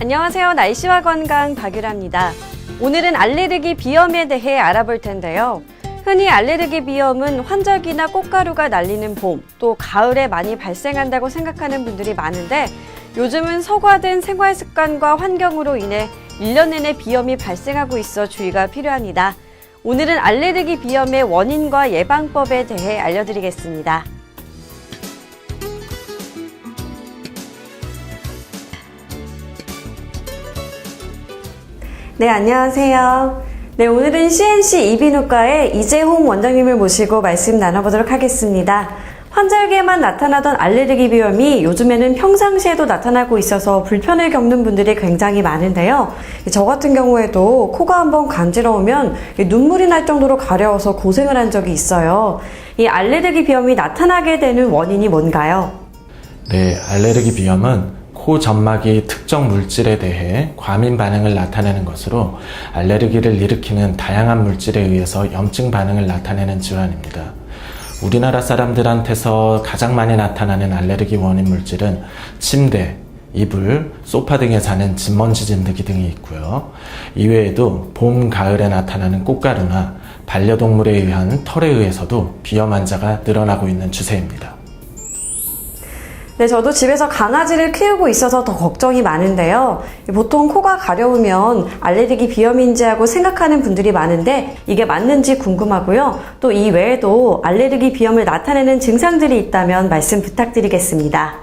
안녕하세요. 날씨와 건강 박유라입니다. 오늘은 알레르기 비염에 대해 알아볼 텐데요. 흔히 알레르기 비염은 환절기나 꽃가루가 날리는 봄, 또 가을에 많이 발생한다고 생각하는 분들이 많은데 요즘은 서구화된 생활 습관과 환경으로 인해 1년 내내 비염이 발생하고 있어 주의가 필요합니다. 오늘은 알레르기 비염의 원인과 예방법에 대해 알려드리겠습니다. 네, 안녕하세요. 네, 오늘은 CNC 이비인후과의 이재홍 원장님을 모시고 말씀 나눠보도록 하겠습니다. 환절기에만 나타나던 알레르기 비염이 요즘에는 평상시에도 나타나고 있어서 불편을 겪는 분들이 굉장히 많은데요. 저 같은 경우에도 코가 한번 간지러우면 눈물이 날 정도로 가려워서 고생을 한 적이 있어요. 이 알레르기 비염이 나타나게 되는 원인이 뭔가요? 네, 알레르기 비염은 코 점막이 특정 물질에 대해 과민 반응을 나타내는 것으로 알레르기를 일으키는 다양한 물질에 의해서 염증 반응을 나타내는 질환입니다. 우리나라 사람들한테서 가장 많이 나타나는 알레르기 원인 물질은 침대, 이불, 소파 등에 사는 진먼지 진드기 등이 있고요. 이외에도 봄, 가을에 나타나는 꽃가루나 반려동물에 의한 털에 의해서도 비염 환자가 늘어나고 있는 추세입니다. 네, 저도 집에서 강아지를 키우고 있어서 더 걱정이 많은데요. 보통 코가 가려우면 알레르기 비염인지 하고 생각하는 분들이 많은데 이게 맞는지 궁금하고요. 또 이 외에도 알레르기 비염을 나타내는 증상들이 있다면 말씀 부탁드리겠습니다.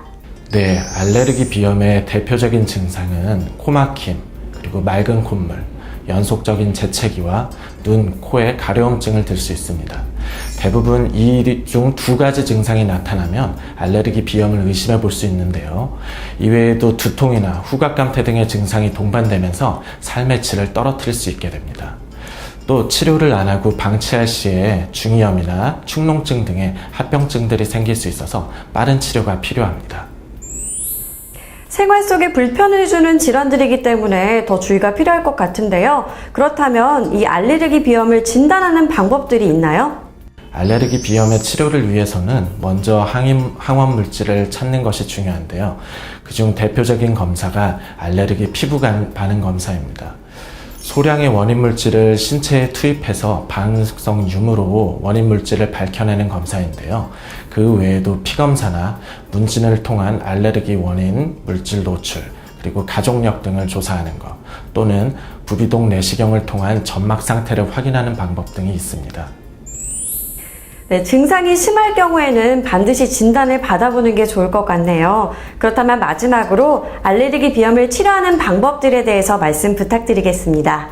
네, 알레르기 비염의 대표적인 증상은 코막힘, 그리고 맑은 콧물, 연속적인 재채기와 눈, 코에 가려움증을 들 수 있습니다. 대부분 이 중 두 가지 증상이 나타나면 알레르기 비염을 의심해 볼 수 있는데요. 이외에도 두통이나 후각감퇴 등의 증상이 동반되면서 삶의 질을 떨어뜨릴 수 있게 됩니다. 또 치료를 안 하고 방치할 시에 중이염이나 축농증 등의 합병증들이 생길 수 있어서 빠른 치료가 필요합니다. 생활 속에 불편을 주는 질환들이기 때문에 더 주의가 필요할 것 같은데요. 그렇다면 이 알레르기 비염을 진단하는 방법들이 있나요? 알레르기 비염의 치료를 위해서는 먼저 항임, 항원 물질을 찾는 것이 중요한데요. 그중 대표적인 검사가 알레르기 피부 간- 반응 검사입니다. 소량의 원인 물질을 신체에 투입해서 반응성 유무로 원인 물질을 밝혀내는 검사인데요. 그 외에도 피 검사나 문진을 통한 알레르기 원인 물질 노출, 그리고 가족력 등을 조사하는 것, 또는 부비동 내시경을 통한 점막 상태를 확인하는 방법 등이 있습니다. 네, 증상이 심할 경우에는 반드시 진단을 받아보는 게 좋을 것 같네요. 그렇다면 마지막으로 알레르기 비염을 치료하는 방법들에 대해서 말씀 부탁드리겠습니다.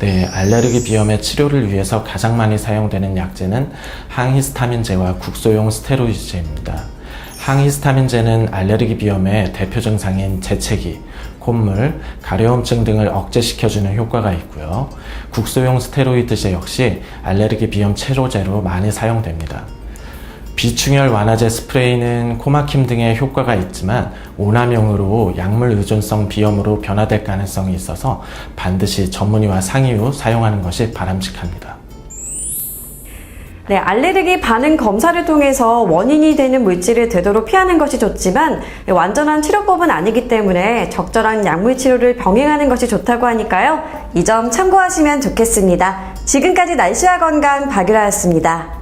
네, 알레르기 비염의 치료를 위해서 가장 많이 사용되는 약제는 항히스타민제와 국소용 스테로이드제입니다. 항히스타민제는 알레르기 비염의 대표 증상인 재채기, 콧물, 가려움증 등을 억제시켜주는 효과가 있고요. 국소용 스테로이드제 역시 알레르기 비염 치료제로 많이 사용됩니다. 비충혈 완화제 스프레이는 코막힘 등의 효과가 있지만 오남용으로 약물 의존성 비염으로 변화될 가능성이 있어서 반드시 전문의와 상의 후 사용하는 것이 바람직합니다. 네, 알레르기 반응 검사를 통해서 원인이 되는 물질을 되도록 피하는 것이 좋지만 완전한 치료법은 아니기 때문에 적절한 약물 치료를 병행하는 것이 좋다고 하니까요. 이 점 참고하시면 좋겠습니다. 지금까지 날씨와 건강 박유라였습니다.